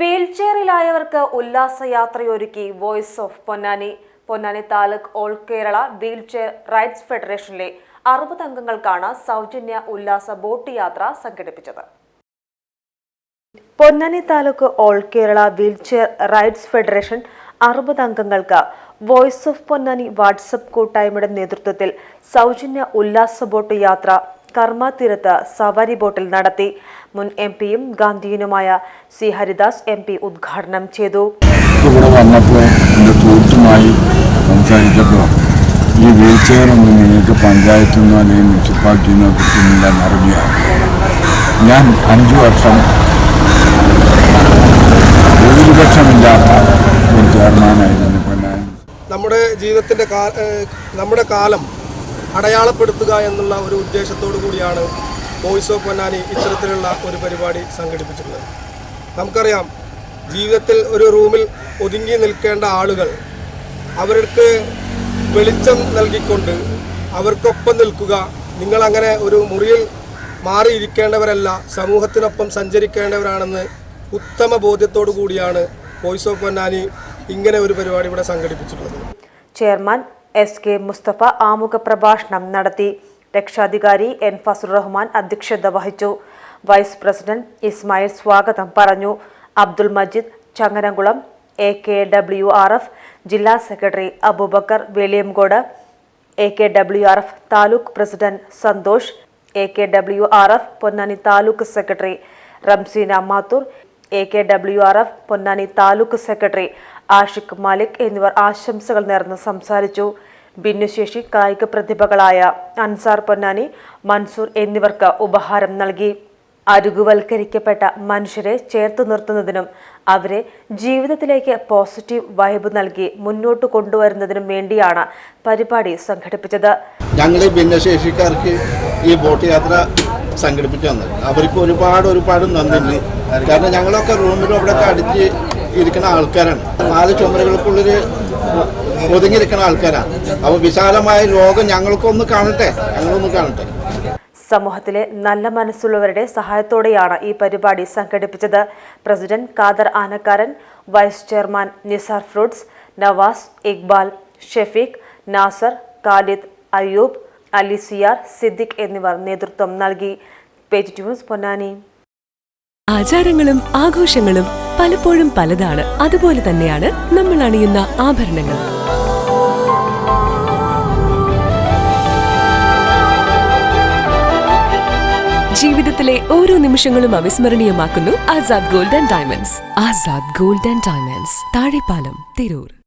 വീൽചെയറിലായവർക്ക് ഉല്ലാസയാത്രയൊരുക്കി voice of Ponnani. Ponnani taluk all Kerala wheelchair rights ഫെഡറേഷനിലെ അറുപത് അംഗങ്ങൾക്കാണ് സൗജന്യ ഉല്ലാസ ബോട്ട് യാത്ര സംഘടിപ്പിച്ചത്. Ponnani taluk all Kerala wheelchair rights federation അറുപത് അംഗങ്ങൾക്ക് വോയിസ് ഓഫ് പൊന്നാനി വാട്സപ്പ് കൂട്ടായ്മയുടെ നേതൃത്വത്തിൽ സൗജന്യ ഉല്ലാസ ബോട്ട് യാത്ര കർമ്മ തീരത്ത് സവാരി ബോട്ടിൽ നടത്തി. മുൻ എം പിയും ഗാന്ധിയനുമായ സി ഹരിദാസ് എം പി ഉദ്ഘാടനം ചെയ്തു. ഇവിടെ വന്നപ്പോൾ എന്റെ സുഹൃത്തുമായി സംസാരിച്ചപ്പോൾ ഈ വീൽ ചെയറൊന്നും നിങ്ങൾക്ക് പഞ്ചായത്തിൽ നിന്നോ അല്ലെങ്കിൽ മുനിസിപ്പാലിറ്റിയിൽ നിന്നോ കിട്ടുന്നില്ല എന്നറിഞ്ഞാണ് ഞാൻ അഞ്ച് വർഷം ഭൂരിപക്ഷമില്ലാത്ത ഒരു ചെയർമാനായിരുന്നു നമ്മുടെ ജീവിതത്തിന്റെ നമ്മുടെ കാലം അടയാളപ്പെടുത്തുക എന്നുള്ള ഒരു ഉദ്ദേശത്തോടു കൂടിയാണ് വോയിസ് ഓഫ് പൊന്നാനി ഇത്തരത്തിലുള്ള ഒരു പരിപാടി സംഘടിപ്പിച്ചിട്ടുള്ളത്. നമുക്കറിയാം ജീവിതത്തിൽ ഒരു റൂമിൽ ഒതുങ്ങി നിൽക്കേണ്ട ആളുകൾ അവർക്ക് വെളിച്ചം നൽകിക്കൊണ്ട് അവർക്കൊപ്പം നിൽക്കുക നിങ്ങളങ്ങനെ ഒരു മുറിയിൽ മാറിയിരിക്കേണ്ടവരല്ല സമൂഹത്തിനൊപ്പം സഞ്ചരിക്കേണ്ടവരാണെന്ന് ഉത്തമ ബോധ്യത്തോടു കൂടിയാണ് വോയിസ് ഓഫ് പൊന്നാനി ഇങ്ങനെ ഒരു പരിപാടി ഇവിടെ സംഘടിപ്പിച്ചിട്ടുള്ളത്. ചെയർമാൻ എസ് കെ മുസ്തഫ ആമുഖ പ്രഭാഷണം നടത്തി. രക്ഷാധികാരി എൻ ഫസൽ റഹ്മാൻ അധ്യക്ഷത വഹിച്ചു. വൈസ് പ്രസിഡന്റ് ഇസ്മായിൽ സ്വാഗതം പറഞ്ഞു. Abdul Majeed Changanamkulam A K W R F ജില്ലാ secretary Aboobacker Veliyankode A K W R F taluk president Santhosh A K W R F Ponnani taluk secretary Ramseena Mathur A K W R F Ponnani taluk secretary Ashiq Malik എന്നിവർ ആശംസകൾ നേർന്ന് സംസാരിച്ചു. ഭിന്നശേഷി കായിക പ്രതിഭകളായ അൻസാർ പൊന്നാനി മൻസൂർ എന്നിവർക്ക് ഉപഹാരം നൽകി. അരുകുവൽക്കരിക്കപ്പെട്ട മനുഷ്യരെ ചേർത്തു നിർത്തുന്നതിനും അവരെ ജീവിതത്തിലേക്ക് പോസിറ്റീവ് വൈബ് നൽകി മുന്നോട്ട് കൊണ്ടുവരുന്നതിനും വേണ്ടിയാണ് പരിപാടി സംഘടിപ്പിച്ചത്. ഞങ്ങൾ ഭിന്നശേഷിക്കാർക്ക് ഈ ബോട്ട് യാത്ര സംഘടിപ്പിച്ചു തന്നത് അവർക്ക് ഒരുപാട് ഒരുപാട് നന്ദിയുണ്ട്. കാരണം ഞങ്ങളൊക്കെ റൂമിലും അവിടെയൊക്കെ അടിച്ച് ഇരിക്കുന്ന ആൾക്കാരാണ്. നാല് ചുമരുകൾക്കുള്ളിൽ ഒതുങ്ങിയിരിക്കുന്ന ആൾക്കാരാണ്. അപ്പോൾ വിശാലമായ ലോകം ഞങ്ങൾക്കൊന്ന് കാണട്ടെ? ഞങ്ങളൊന്ന് കാണട്ടെ. സമൂഹത്തിലെ നല്ല മനസ്സുള്ളവരുടെ സഹായത്തോടെയാണ് ഈ പരിപാടി സംഘടിപ്പിച്ചത്. President Khader Anakkaran vice chairman Nisar fruits Navas Iqbal Shafeeq Nasar Khalid Ayyub Ali Siyar Siddique എന്നിവർ നേതൃത്വം നൽകി. Page news Ponnani. ആചാരങ്ങളും ആഘോഷങ്ങളും പലപ്പോഴും പലതാണ്. അതുപോലെ തന്നെയാണ് നമ്മൾ അണിയുന്ന ആഭരണങ്ങൾ ജീവിതത്തിലെ ഓരോ നിമിഷങ്ങളും അവിസ്മരണീയമാക്കുന്നു Azad gold and diamonds. Azad gold and diamonds. Thazhepalam Tirur.